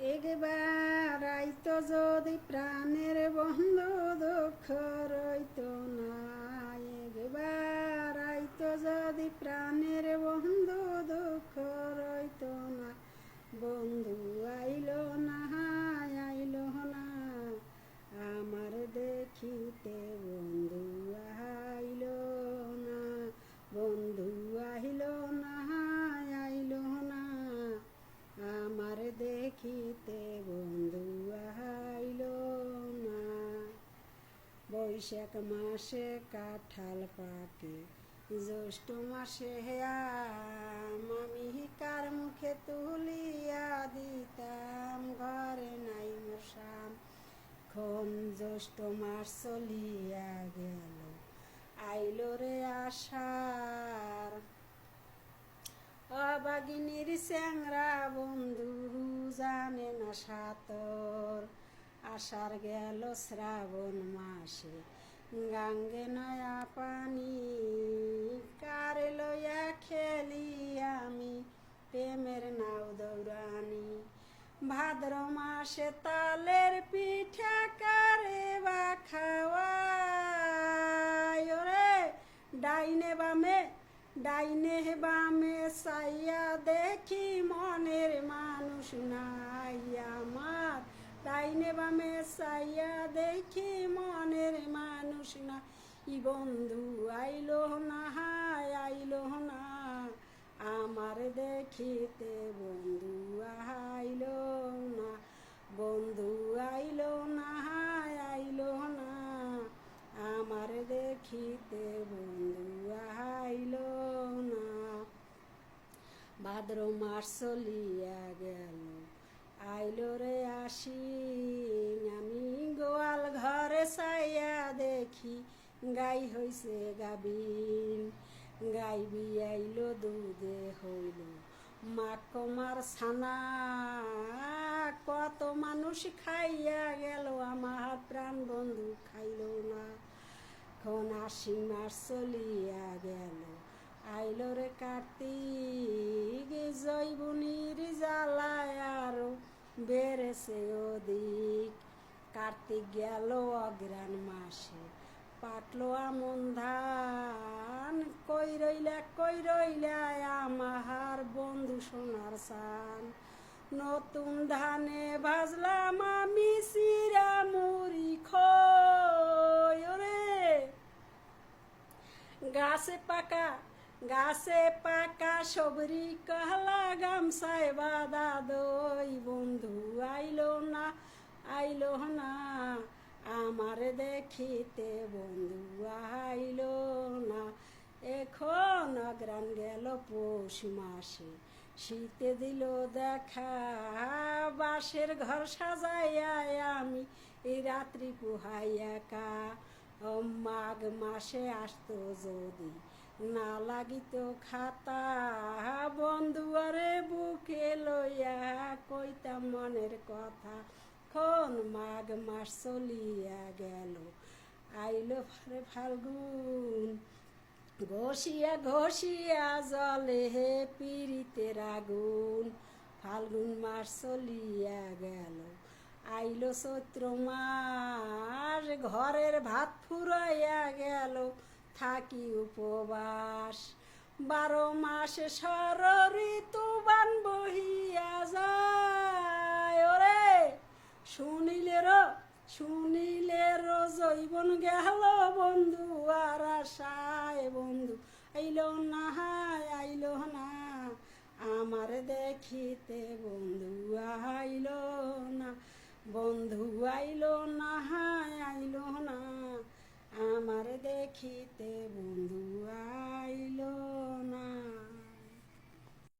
একবার আইতো যদি প্রাণের বন্ধু দুঃখ রইতো না। একবার আইতো যদি প্রাণের বন্ধু দুঃখ রইতো না বন্ধু আইলো না আইলো না আমার দেখিতে বন্ধু আইলো না বন্ধু আইলো না আইলো না আমার দেখিতে বন্ধু আইল না বৈশাখ মাসে কাঁঠাল পাকে। জ্যৈষ্ঠ মাসে আম আমি মুখে তুলিয়া দিতাম, ঘরে নাই মশাম খন জ্যৈষ্ঠ মাস চলিয়া গেল, আইলো রে আষাঢ়। অবাগিনীর স্যাংরা বন্ধু, জানে না সাতর। আষাঢ় গেল শ্রাবণ মাসে। গাঙ্গে নয়া পানি, কার লইয়া খেলি আমি, প্রেমের নাও দৌড়ানি। ভাদ্র মাসে তালের পিঠা কারে বা খাওয়াই রে ডাইনে বামে ডাইনে বামে সাইয়া দেখি মনের মানুষ নাই আমার। ডাইনে সাইয়া দেখি মনের মানুষ না। ই বন্ধু, আইলো না, হায় আইলো না। আমার দেখিতে বন্ধু আইলো না। বন্ধু আইলো না, হায় আইলো না। আমার দেখিতে বন্ধু আইলো না। ভাদ্র মাস চলিয়া গেল। আইলো রে আসি আমি গোয়াল ঘরে সাইয়া দেখি, গাই হইছে গাবিন। গাই বিয়াইলো দুধে হইল, মা কমার ছানা, কত মানুষ খাইয়া গেল, আমার প্রাণ বন্ধু খাইল না। খন আশি মাস চলিয়া গেল, আইলো রে কার্তিক জৈবনির জ্বালায় আরও বেড়েছে অধিক কার্তিক গেল অগ্রাণ মাসে। পাটলো আমন ধান। কই রইলা কই রইলা আমার বন্ধু সোনার সান। নতুন ধানে ভাজলাম আমি সিরা মুড়ি খই, ওরে। গাছে পাকা গাছে পাকা সবরি কহলা গামসাই বাদা দই বন্ধু আইলো না আইলো না। আমার দেখিতে বন্ধু আইল না। এখন অগ্রাণ গেল পৌষ মাসে, শীতে দিল দেখা, বাঁশের ঘর সাজাইয়া আমি এই রাত্রি পোহাই একা। মাঘ মাসে আসতো যদি না লাগিত খাতা। বন্ধু, আরে বুকে লইয়া কইতাম মনের কথা। খন মাঘ মাস চলিয়া গেল, আইলো ফারে ফাল্গুন। ঘষিয়া ঘষিয়া জলে হে পিরিতের আগুন, ফাল্গুন মাস চলিয়া গেল, আইলো চৈত্র মাস। ঘরের ভাত ফুরাইয়া গেল থাকি উপবাস। বারো মাসে সর ঋতু বান বহিয়া যায়। ওরে, শুনিলে রো শুনিলে রো জৈবন গেল বন্ধু আর আশায়। বন্ধু, আইল না হায় আইল না, আমার দেখিতে বন্ধু আইলো না। বন্ধু আইলো না